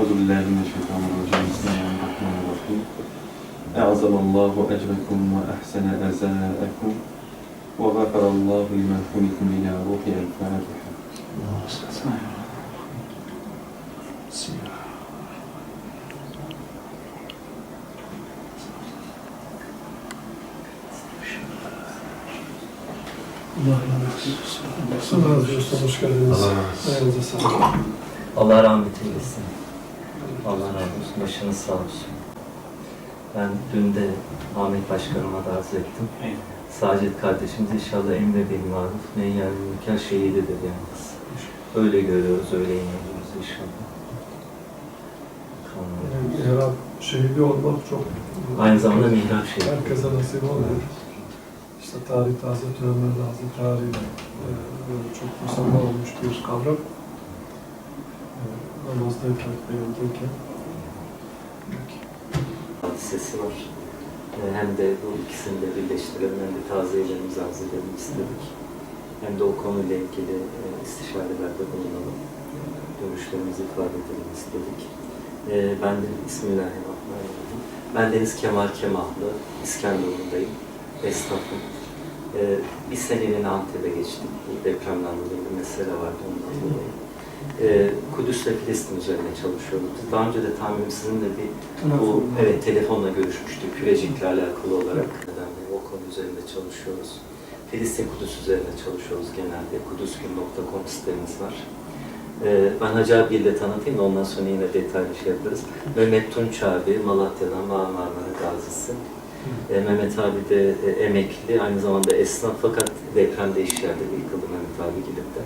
Euzubillahimineşşeytanirracim. Bismillahirrahmanirrahim. Eazalallahu ecrekum ve ehsene ezâekum. Ve gafarallahu limen humikum ila ruhi el-Fatiha. Bismillah. Allah razı olsun. Hoş geldiniz. Allah razı olsun. Allah rahmet eylesin. Allah razı olsun. Başınız sağ olsun. Ben dün de Ahmet Başkanıma da arz ettim. Sacit kardeşimiz inşallah emre bil maruf, neyyan mülker şehididir yalnız. Öyle görüyoruz, öyle inanıyoruz inşallah. Yani İhrab şehidi olmak çok Aynı zamanda mihrap şehidi. herkese nasip olmuyor. İşte tarih taze tutmamız lazım. Tarih e, böyle çok musamma olmuş bir kavram. E, namazdayken, beyandayken. hadisesi var. Hem de bu ikisini de birleştirelim, hem de tazeyelerimizi arz edelim istedik. Hem de o konuyla ilgili e, istişarelerde bulunalım. Görüşlerimizi ifade edelim istedik. Ee, Ben de Bismillahirrahmanirrahim. Ben Deniz Kemal Kemahlı, İskenderun'dayım. Esnafım. Ee, Bir seneliğine Antep'e geçtik. Bu depremden dolayı bir mesele vardı ondan dolayı. Ee, Kudüs ve Filistin üzerine çalışıyoruz. Daha önce de tahminim sizinle bir bu evet telefonla görüşmüştük Kürecik'le alakalı olarak. Nedenle o konu üzerinde çalışıyoruz. Filistin Kudüs üzerinde çalışıyoruz genelde. Kudüsgün.com sitemiz var. Ee, ben Hacı abiyi de tanıtayım da ondan sonra yine detaylı şey yaparız. Mehmet Tunç abi Malatya'dan Marmara Gazisi. Ee, Mehmet abi de e, emekli, aynı zamanda esnaf fakat depremde iş yerde yıkıldı Mehmet abi gidip de.